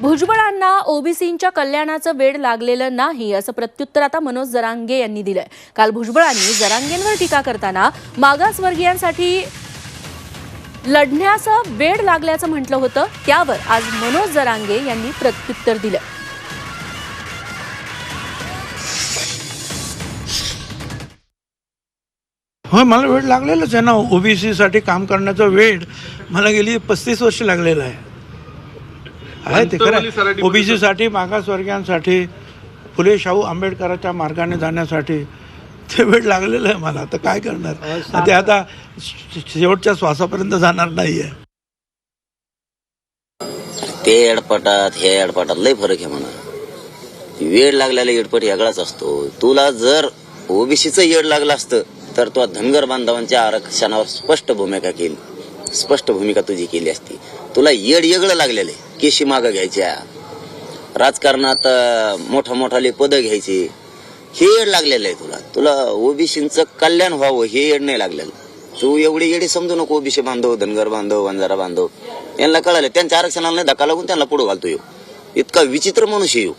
भुजबळांना ओबीसींच्या कल्याणाचं वेड लागलेलं नाही असं प्रत्युत्तर आता मनोज जरांगे यांनी दिलंय. काल भुजबळांनी जरांगेंवर टीका करताना मागासवर्गीयांसाठी लढण्याचं वेड लागल्याचं म्हटलं होतं त्यावर आज मनोज जरांगे यांनी प्रत्युत्तर दिलं होय मला वेळ लागलेलंच आहे ना. ओबीसीसाठी काम करण्याचा वेळ मला गेली पस्तीस वर्ष लागलेला आहे. आहे ते खरं ओबीसी साठी मागासवर्गीयांसाठी फुले शाहू आंबेडकरांच्या मार्गाने जाण्यासाठी ते वेळ लागलेलं आहे मला. आता काय करणार? ते आता शेवटच्या श्वासापर्यंत जाणार नाहीये. ते एडपटात हे एडपटात लय फरक आहे म्हणा. वेळ लागलेला एडपट वेगळाच असतो. तुला जर ओबीसीचं येड लागलं असतं तर तो धनगर बांधवांच्या आरक्षणावर स्पष्ट भूमिका केली. स्पष्ट भूमिका तुझी केली असती. तुला येड येगळं लागलेलं आहे. केशी मागं घ्यायच्या. राजकारणात मोठा मोठाले पदं घ्यायची. हे येड लागलेलं आहे तुला. तुला ओबीसीचं कल्याण व्हावं हे येड नाही लागलेलं. तू एवढी येडी समजू नको ओबीसी बांधव धनगर बांधव वंजारा बांधव. यांना कळालं त्यांच्या आरक्षणाला नाही धक्का लागून त्यांना पुढे घालतो येऊ. इतका विचित्र मनुष्य येऊ.